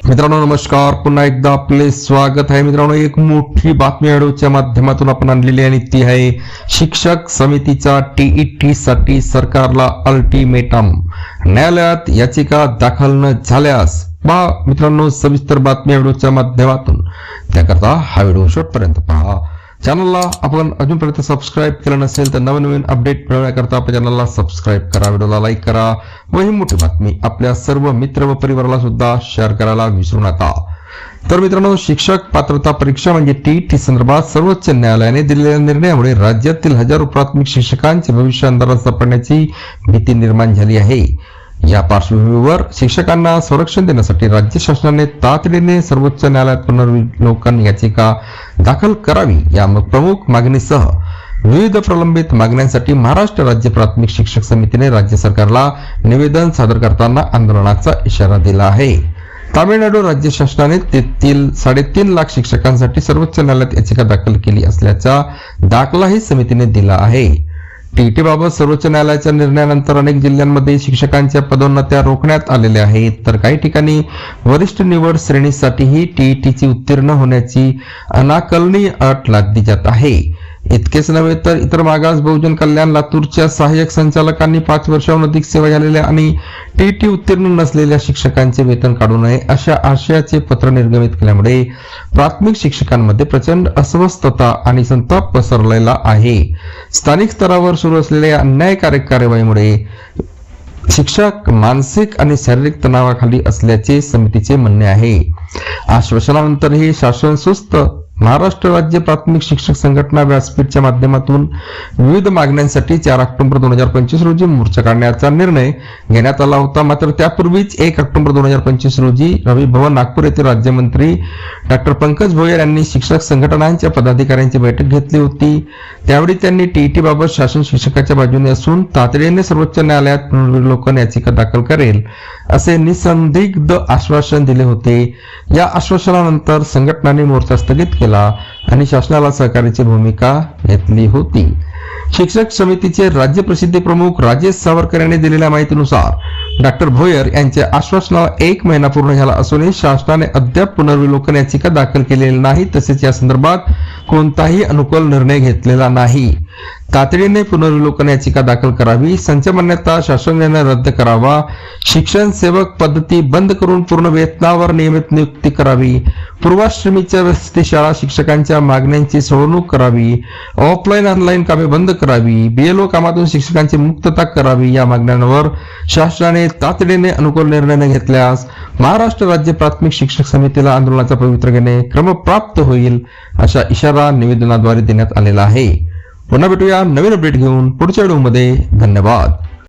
मित्रांनो नमस्कार. पुन्हा एकदा आपले स्वागत आहे. मित्रांनो एक मोठी बातमी व्हिडिओच्या माध्यमातून आपण आणलेली आहे आणि ती आहे शिक्षक समितीचा टीईटी साठी सरकारला अल्टिमेटम न्यायालयात याचिका दाखल न झाल्यास पहा मित्रांनो सविस्तर बातमी व्हिडिओच्या माध्यमातून. त्याकरता हा व्हिडिओ शेवटपर्यंत पहा. चॅनलला आपण अजूनपर्यंत सबस्क्राईब केलं नसेल तर नवीन नवीन अपडेट मिळवण्याकरता आपल्या चॅनलला सबस्क्राईब करा. व्हिडिओला लाईक करा. व ही मोठी बातमी आपल्या सर्व मित्र व परिवाराला सुद्धा शेअर करायला विसरू नका. तर मित्रांनो शिक्षक पात्रता परीक्षा म्हणजे टीईटी संदर्भात सर्वोच्च न्यायालयाने दिलेल्या निर्णयामुळे राज्यातील हजारो प्राथमिक शिक्षकांचे भविष्य अंधारात सापडण्याची भीती निर्माण झाली आहे. या पार्श्वभूमीवर शिक्षकांना संरक्षण देण्यासाठी राज्य शासनाने तातडीने सर्वोच्च न्यायालयात पुनर्विलोकन याचिका दाखल करावी या प्रमुख मागणीसह विविध प्रलंबित मागण्यांसाठी महाराष्ट्र राज्य प्राथमिक शिक्षक समितीने राज्य सरकारला निवेदन सादर करताना आंदोलनाचा इशारा दिला आहे. तामिळनाडू राज्य शासनाने तेथील साडेतीन लाख शिक्षकांसाठी सर्वोच्च न्यायालयात याचिका दाखल केली असल्याचा दाखलाही समितीने दिला आहे. टीईटी बाबत सर्वोच्च न्यायालयाच्या निर्णयानंतर अनेक जिल्ह्यांमध्ये शिक्षकांच्या पदोन्नत्या रोखण्यात आलेल्या आहेत. तर काही ठिकाणी वरिष्ठ निवड श्रेणीसाठीही टीईटीची उत्तीर्ण होण्याची अनाकलनीय अट लादली जात आहे. इतकेच नव्हे तर इतर मागास बहुजन कल्याण लातूरच्या सहाय्यक संचालकांनी पाच वर्षाहून अधिक सेवा झालेल्या आणि टी टी उत्तीर्ण नसलेल्या शिक्षकांचे वेतन काढू नये अशा आशयाचे पत्र निर्गमित केल्यामुळे प्राथमिक शिक्षकांमध्ये प्रचंड अस्वस्थता आणि संताप पसरलेला आहे. स्थानिक स्तरावर सुरू असलेल्या अन्यायकारक कार्यवाहीमुळे शिक्षक मानसिक आणि शारीरिक तणावाखाली असल्याचे समितीचे म्हणणे आहे. आश्वासनानंतरही शासन सुस्त महाराष्ट्र राज्य प्राथमिक शिक्षक संघटना व्यासपीठच्या माध्यमातून विविध मागण्यांसाठी चार ऑक्टोबर दोन हजार पंचवीस रोजी मोर्चा काढण्याचा निर्णय घेण्यात आला होता. मात्र त्यापूर्वीच एक ऑक्टोबर दोन हजार पंचवीस रोजी रवी भवन नागपूर येथे राज्यमंत्री डॉक्टर पंकज भोयर यांनी शिक्षक संघटनांच्या पदाधिकाऱ्यांची बैठक घेतली होती. त्यावेळी त्यांनी टीईटी बाबत शासन शिक्षकाच्या बाजूने असून तातडीने सर्वोच्च न्यायालयात पुनर्विलोकन याचिका दाखल करेल. असे निसंदिग्ध आश्वासन दिले होते. या आश्वासनानंतर संघटनाने मोर्चा स्थगित केला आणि शासनाला सहकार्याची भूमिका घेतली होती. शिक्षक समितीचे राज्य प्रसिद्धी प्रमुख राजेश सावरकर यांनी दिलेल्या माहितीनुसार डॉक्टर भोयर यांच्या आश्वासनाला एक महिना पूर्ण झाला असूनही शासनाने अद्याप पुनर्विलोकन याचिका दाखल केलेली नाही तसेच या संदर्भात कोणताही अनुकूल निर्णय घेतलेला नाही. तातडीने पुनर्विलोकन याचिका दाखल करावी संच मान्यता निर्णय रद्द करावा शिक्षण सेवक पद्धती बंद करून पूर्ण वेतनावर नियमित नियुक्ती करावी पूर्वाश्रमीच्या वसती शाळा शिक्षकांच्या मागण्यांची सोडवणूक करावी ऑफलाईन ऑनलाईन कामे बंद करावी बीएलओ कामातून शिक्षकांची मुक्तता करावी या मागण्यांवर शासनाने तातडीने अनुकूल निर्णय न घेतल्यास महाराष्ट्र राज्य प्राथमिक शिक्षक समितीला आंदोलनाचा पवित्र घेणे क्रमप्राप्त होईल अशा इशारा निवेदनाद्वारे देण्यात आलेला आहे. पुन्हा भेटूया नवीन अपडेट घेऊन पुढच्या व्हिडिओमध्ये धन्यवाद